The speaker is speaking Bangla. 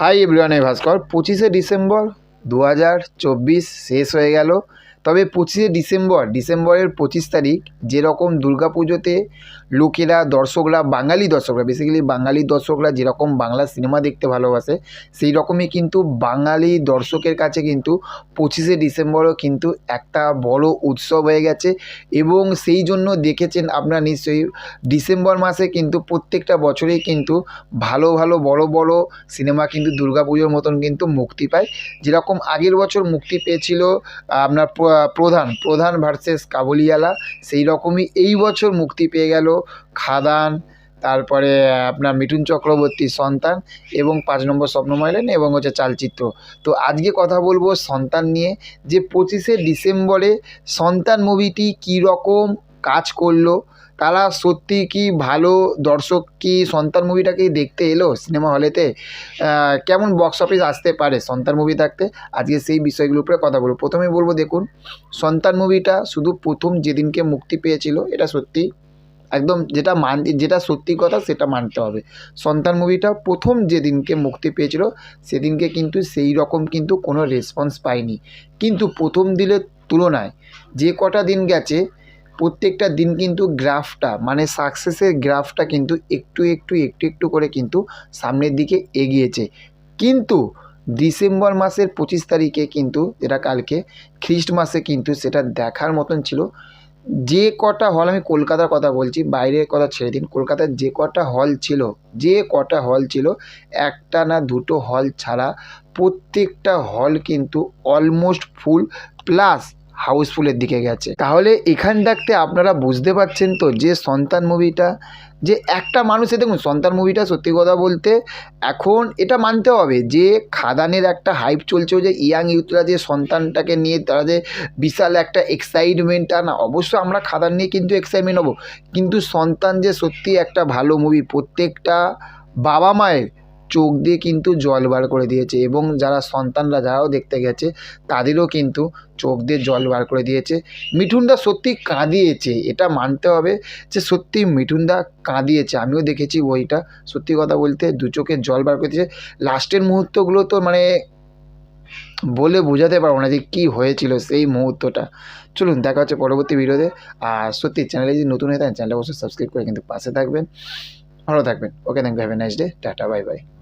হাই এভরিওয়ান ভাস্কর। পঁচিশে ডিসেম্বর দু হাজার চব্বিশ শেষ হয়ে গেল। তবে পঁচিশে ডিসেম্বর, ডিসেম্বরের পঁচিশ তারিখ যেরকম পুজোতে লোকেরা, দর্শকরা, বাঙালি দর্শকরা বেসিক্যালি বাঙালি দর্শকরা যেরকম বাংলা সিনেমা দেখতে ভালোবাসে, সেই রকমই কিন্তু বাঙালি দর্শকের কাছে কিন্তু পঁচিশে ডিসেম্বরও কিন্তু একটা বড় উৎসব হয়ে গেছে এবং সেই জন্য দেখেছেন আপনারা নিশ্চয়ই, ডিসেম্বর মাসে কিন্তু প্রত্যেকটা বছরেই কিন্তু ভালো ভালো বড় বড় সিনেমা কিন্তু দুর্গাপুজোর মতন কিন্তু মুক্তি পায়। যেরকম আগের বছর মুক্তি পেয়েছিল আপনার প্রধান প্রধান ভার্সেস কাবুলিওয়ালা, সেই রকমই এই বছর মুক্তি পেয়ে গেল খাদান, তারপরে আপনার মিঠুন চক্রবর্তীর সন্তান এবং পাঁচ নম্বর স্বপ্নময়লেন এবং হচ্ছে চালচিত্র। তো আজকে কথা বলব সন্তান নিয়ে, যে পঁচিশে ডিসেম্বরে সন্তান মুভিটি কী রকম কাজ করল। তারা সত্যি কি ভালো দর্শক কি সন্তান মুভিটাকে দেখতে এলো সিনেমা হলেতে কেমন বক্স অফিস আসতে পারে সন্তান মুভি থাকতে আজকে সেই বিষয়গুলোর উপরে কথা বলব। প্রথমেই বলব, দেখুন, সন্তান মুভিটা শুধু প্রথম যেদিনকে মুক্তি পেয়েছিল, এটা সত্যি একদম যেটা মান, যেটা সত্যি কথা সেটা মানতে হবে। সন্তান মুভিটা প্রথম যেদিনকে মুক্তি পেয়েছিল, সেদিনকে কিন্তু সেই রকম কিন্তু কোনো রেসপন্স পায়নি। কিন্তু প্রথম দিনের তুলনায় যে কটা দিন গেছে প্রত্যেকটা দিন কিন্তু গ্রাফটা মানে সাকসেসের গ্রাফটা কিন্তু একটু একটু একটু একটু করে কিন্তু সামনের দিকে এগিয়েছে। কিন্তু ডিসেম্বর মাসের পঁচিশ তারিখে কিন্তু যেটা কালকে, খ্রিস্ট মাসে কিন্তু সেটা দেখার মতন ছিল। যে কটা হল আমি কলকাতার কথা বলছি, বাইরের কথা ছেড়ে দিন, কলকাতার যে কটা হল ছিল, যে কটা হল ছিল, একটা না দুটো হল ছাড়া প্রত্যেকটা হল কিন্তু অলমোস্ট ফুল প্লাস হাউসফুলের দিকে গেছে। তাহলে এখান থাকতে আপনারা বুঝতে পারছেন তো যে সন্তান মুভিটা, যে একটা মানুষে দেখুন, সন্তান মুভিটা সত্যি কথা বলতে এখন এটা মানতে হবে যে খাদানের একটা হাইপ চলছে যে ইয়াং ইউথরা যে সন্তানটাকে নিয়ে তারা যে বিশাল একটা এক্সাইটমেন্ট না, অবশ্য আমরা খাদান নিয়ে কিন্তু এক্সাইটমেন্ট হব। কিন্তু সন্তান যে সত্যি একটা ভালো মুভি প্রত্যেকটা বাবা মায়ের চোখ দিয়ে কিন্তু জল বার করে দিয়েছে এবং যারা সন্তানরা, যারাও দেখতে গেছে, তাদেরও কিন্তু চোখ দিয়ে জল বার করে দিয়েছে। মিঠুনদা সত্যি কাঁদিয়েছে, এটা মানতে হবে যে সত্যি মিঠুনদা কাঁদিয়েছে। আমিও দেখেছি বইটা, সত্যি কথা বলতে দু চোখে জল বার করে দিয়েছে। লাস্টের মুহূর্তগুলো তো মানে বলে বোঝাতে পারব না যে কী হয়েছিল সেই মুহূর্তটা। চলুন, দেখা হচ্ছে পরবর্তী ভিডিওতে। আর সত্যি চ্যানেলে যদি নতুন হয়ে থাকেন, চ্যানেলটা অবশ্যই সাবস্ক্রাইব করে কিন্তু পাশে থাকবেন। ভালো থাকবেন। Okay thank you have a nice day tata bye bye